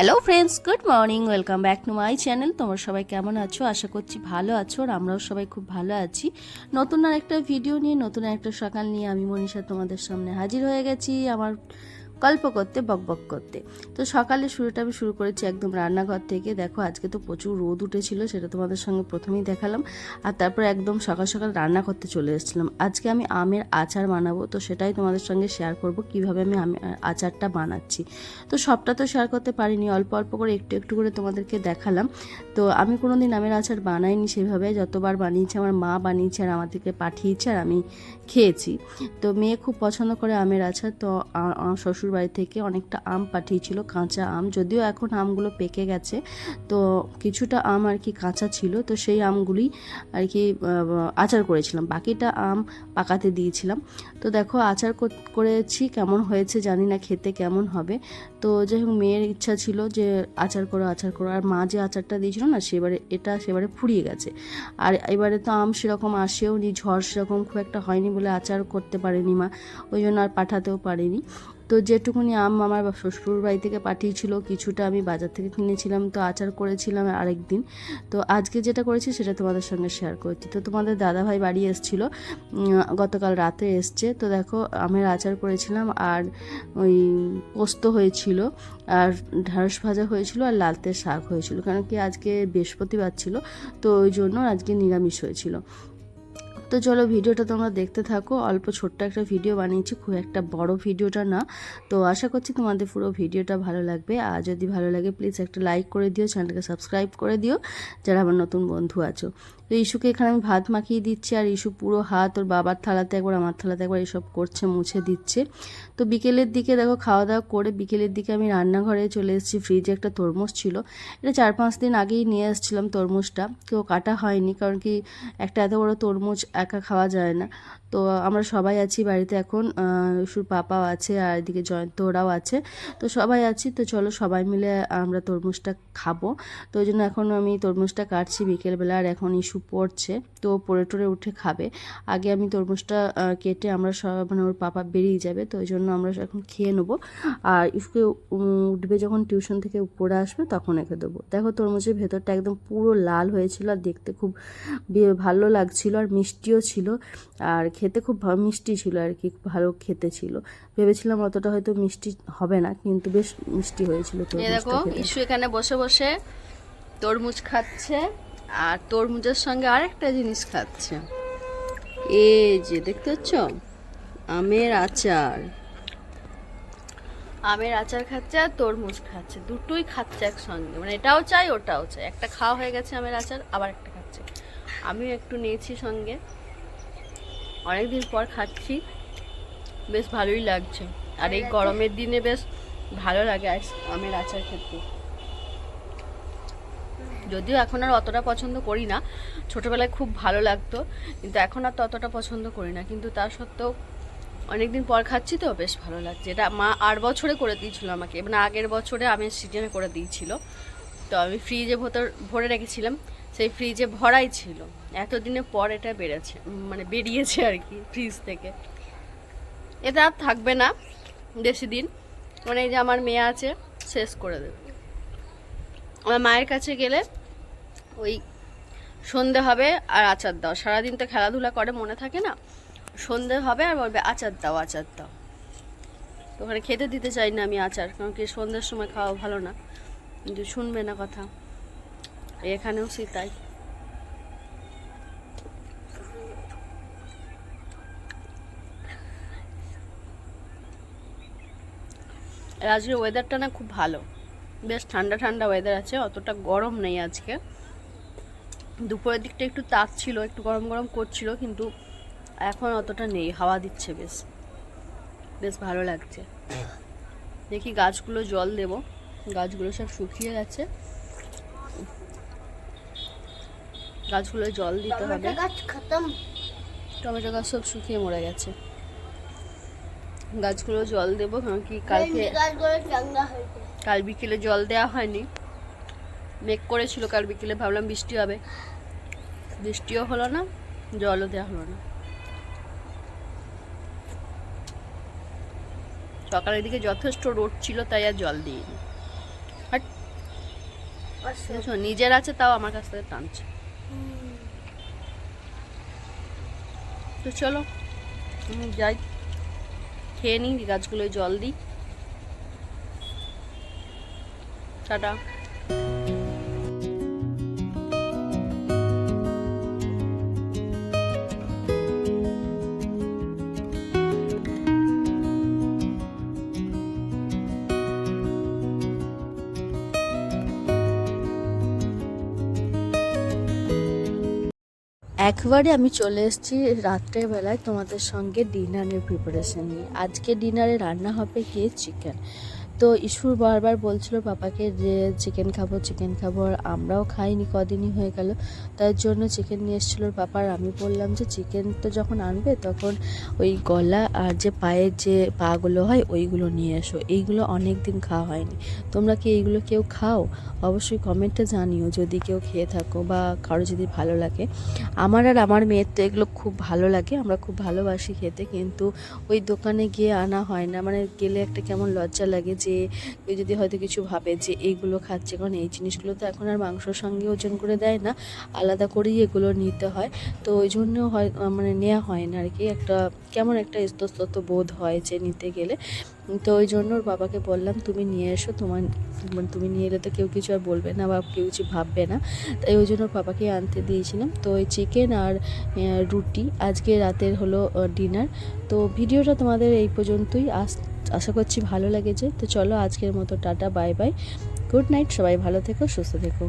Hello friends good morning welcome back to my channel তোমরা সবাই কেমন আছো? আশা করছি ভালো আছো আর আমরাও সবাই খুব ভালো আছি। নতুন আর একটা ভিডিও নিয়ে, নতুন একটা সকাল নিয়ে আমি মনীষা তোমাদের সামনে হাজির হয়ে গেছি। আমার গল্প করতে, বক বক করতে। তো সকালে শুরুটা আমি শুরু করেছি একদম রান্নাঘর থেকে। দেখো, আজকে তো প্রচুর রোদ উঠেছিল, সেটা তোমাদের সঙ্গে প্রথমেই দেখালাম। আর তারপর একদম সকাল সকাল রান্না করতে চলে এসেছিলাম। আজকে আমি আমের আচার বানাবো, তো সেটাই তোমাদের সঙ্গে শেয়ার করব, কীভাবে আমি আমের আচারটা বানাচ্ছি। তো সবটা তো শেয়ার করতে পারিনি, অল্প অল্প করে একটু একটু করে তোমাদেরকে দেখালাম। তো আমি কোনো দিন আমের আচার বানাইনি সেভাবে, যতবার বানিয়েছি আমার মা বানিয়েছে আর আমাদেরকে পাঠিয়েছে আর আমি খেয়েছি। তো মেয়ে খুব পছন্দ করে আমের আচার, তো শ্বশুর বাড়ি থেকে অনেকটা আম পাঠিয়েছিল, কাঁচা আম। যদিও এখন আমগুলো পেকে গেছে, তো কিছুটা আম আর কি কাঁচা ছিল, তো সেই আমগুলি আর কি আচার করেছিলাম। বাকিটা আম পাকাতে দিয়েছিলাম। তো দেখো আচার করেছি, কেমন হয়েছে জানি না, খেতে কেমন হবে। তো যাই হোক, মেয়ের ইচ্ছা ছিল যে আচার করো আচার করো। আর মা যে আচারটা দিয়েছিল না, সেবারে, এটা সেবারে ফুরিয়ে গেছে। আর এবারে তো আম সেরকম আসেও নি ঝড় সেরকম খুব একটা হয়নি বলে আচার করতে পারেনি মা। ওই জন্য আর পাঠাতেও পারিনি। তো যেটুকুনি আম আমার শ্বশুর বাড়ি থেকে পাঠিয়েছিল, কিছুটা আমি বাজার থেকে কিনেছিলাম, তো আচার করেছিলাম আরেক দিন তো আজকে যেটা করেছি সেটা তোমাদের সঙ্গে শেয়ার করছি। তো তোমাদের দাদাভাই বাড়ি এসেছিল গতকাল রাতে এসছে। তো দেখো, আমের আচার করেছিলাম আর ওই পোস্ত হয়েছিল, আর ঢ্যাঁড়স ভাজা হয়েছিল আর লালতে শাক হয়েছিল। কারণ কি আজকে বৃহস্পতিবার ছিল, তো ওই জন্য আজকে নিরামিষ হয়েছিল। তো চলো ভিডিওটা তোমরা দেখতে থাকো। অল্প ছোট্ট একটা ভিডিও বানিয়েছি, খুব একটা বড় ভিডিওটা না। তো আশা করছি তোমাদের পুরো ভিডিওটা ভালো লাগবে। আর যদি ভালো লাগে প্লিজ একটা লাইক করে দিও চ্যানেলটাকে সাবস্ক্রাইব করে দিও, যারা আমার নতুন বন্ধু আছো। তো ইস্যুকে এখানে আমি ভাত মাখিয়ে দিচ্ছি, আর ইস্যু পুরো হাত ওর বাবার থালাতে একবার, আমার থালাতে একবার এসব করছে, মুছে দিচ্ছে। তো বিকেলের দিকে দেখো খাওয়া দাওয়া করে বিকেলের দিকে আমি রান্নাঘরে চলে এসেছি, ফ্রিজে একটা তরমুজ ছিল। এটা চার পাঁচ দিন আগেই নিয়ে এসেছিলাম তরমুজটা, কেউ কাটা হয়নি, কারণ কি একটা এত বড় তরমুজ একা খাওয়া যায় না। তো আমরা সবাই আছি বাড়িতে এখন ইস্যুর পাপাও আছে, আর এদিকে জয়ন্ত ওরাও আছে। তো সবাই আছি, তো চলো সবাই মিলে আমরা তরমুজটা খাব। তো ওই জন্য এখন আমি তরমুজটা কাটছি বিকেলবেলা, আর এখন ইস্যু পড়ছে তো পড়ে টরে উঠে খাবে। আগে আমি তরমুজটা কেটে আমরা সব মানে ওর পাপা বেরিয়ে যাবে তো ওই জন্য আমরা এখন খেয়ে নেব। আর ইস্যুকে উঠবে যখন টিউশন থেকে উপরে আসবে তখন রেখে দেবো। দেখো তরমুজের ভেতরটা একদম পুরো লাল হয়েছিল আর দেখতে খুব ভালো লাগছিল আর মিষ্টিও ছিল। আর খেতে খুব মিষ্টি ছিল আর কি ভালো খেতে ছিল। ভেবেছিলাম অতটা হয়তো মিষ্টি হবে না কিন্তু বেশ মিষ্টি হয়েছিল দেখো ইস্যু এখানে বসে বসে তরমুজ খাচ্ছে। আর তরমুজের সঙ্গে আরেকটা জিনিস খাচ্ছে। এই যে দেখতে পাচ্ছ? আমের আচার। আমের আচার খাচ্ছে আর তরমুজ খাচ্ছে। দুটোই খাচ্ছে একসঙ্গে। মানে এটাও চাই ওটাও চাই। একটা খাওয়া হয়ে গেছে আমের আচার আবার একটা খাচ্ছে। আমিও একটু নিয়েছি সঙ্গে। অনেকদিন পর খাচ্ছি। বেশ ভালোই লাগছে। আর এই গরমের দিনে বেশ ভালো লাগে আমের আচার খেতে। যদিও এখন আর অতটা পছন্দ করি না। ছোটোবেলায় খুব ভালো লাগতো, কিন্তু এখন আর ততটা পছন্দ করি না। কিন্তু তা সত্ত্বেও অনেকদিন পর খাচ্ছি তো, বেশ ভালো লাগছে। এটা মা আট বছরে করে দিয়েছিল আমাকে মানে আগের বছরে আমি সিজনে করে দিয়েছিল। তো আমি ফ্রিজে ভেতর, ভরে রেখেছিলাম, সেই ফ্রিজে ভরাই ছিল। এতদিনের পর এটা বেড়েছে মানে বেরিয়েছে আর কি ফ্রিজ থেকে। এটা আর থাকবে না বেশি দিন। মানে এই যে আমার মেয়ে আছে, শেষ করে দেবে। আমার মায়ের কাছে গেলে ওই সন্ধে হবে আর আচার দাও। সারাদিন তো খেলাধুলা করে, মনে থাকে না? সন্ধে হবে আর বলবে, আচার দাও আচার দাও। তো ওখানে খেতে দিতে চাই না আমি আচার, কারণ কি সন্ধ্যের সময় খাওয়া ভালো না। কিন্তু শুনবে না কথা। এখানেও সে তাই। আর ওয়েদারটা না খুব ভালো। বেশ ঠান্ডা ঠান্ডা ওয়েদার আছে অতটা গরম নেই আজকে। দুপুরের দিকটা একটু তাপ ছিল একটু গরম গরম করছিল কিন্তু এখন অতটা নেই হাওয়া দিচ্ছে বেশ। বেশ ভালো লাগছে। দেখি গাছগুলো জল দেব গাছগুলো সব শুকিয়ে গেছে। গাছগুলো জল দিতে হবে। টমেটো গাছ সব শুকিয়ে মরে গেছে। গাছগুলো জল দেবো কারণ কি কালকে কাল বিকেলে জল দেওয়া হয়নি। মেঘ করেছিল কাল বিকেলে ভাবলাম বৃষ্টি হবে। বৃষ্টিও হলো না জলও দেওয়া হলো না। সকালের দিকে যথেষ্ট রোদ ছিল তাই আর জল দিইনি। পাশে নিজের আছে তাও আমার কাছ থেকে টানছে। তো চলো আমি যাই। খেয়ে নিই গাছগুলোয় জল দিই। টাটা একবারে আমি চলে এসেছি রাত্রের বেলায় তোমাদের সঙ্গে ডিনারের প্রিপারেশন নিয়ে। আজকে ডিনারে রান্না হবে কি? চিকেন তো ইস্যুর বারবার বলছিল পাপাকে যে, চিকেন খাব চিকেন খাব, আর আমরাও খাইনি, কদিনই হয়ে গেল। তার জন্য চিকেন নিয়ে এসেছিল ওর পাপা, আর আমি বললাম যে, চিকেন তো যখন আনবে, তখন ওই গলা আর যে পায়ের যে পাগুলো হয়, ওইগুলো নিয়ে এসো। এইগুলো অনেক দিন খাওয়া হয়নি। তোমরা কি এইগুলো কেউ খাও? অবশ্যই কমেন্টে জানিও, যদি কেউ খেয়ে থাকো বা কারও যদি ভালো লাগে। আমার আর আমার মেয়ের তো এগুলো খুব ভালো লাগে, আমরা খুব ভালোবাসি খেতে, কিন্তু ওই দোকানে গিয়ে আনা হয় না। মানে গেলে একটা কেমন লজ্জা লাগে যে কেউ যদি হয়তো কিছু ভাবে যে এইগুলো খাচ্ছে, কারণ এই জিনিসগুলো তো এখন আর মাংসর সঙ্গে ওজন করে দেয় না, আলাদা করেই এগুলো নিতে হয়। তো ওই জন্য হয় মানে নেওয়া হয় না আর কি একটা, কেমন একটা ইস্তস্তত বোধ হয় যে নিতে গেলে। তো ওই জন্য ওর বাবাকে বললাম, তুমি নিয়ে এসো, তোমার মানে তুমি নিয়ে এলে তো কেউ কিছু আর বলবে না বা কেউ কিছু ভাববে না। তাই ওই জন্য ওর বাবাকে আনতে দিয়েছিলাম। তো ওই চিকেন আর রুটি, আজকে রাতের হলো ডিনার। তো ভিডিওটা তোমাদের এই পর্যন্তই। আস আশা করছি ভালো লেগেছে। তো চলো আজকের মতো tata, bye bye. Good night, সবাই ভালো থেকো, সুস্থ থেকো।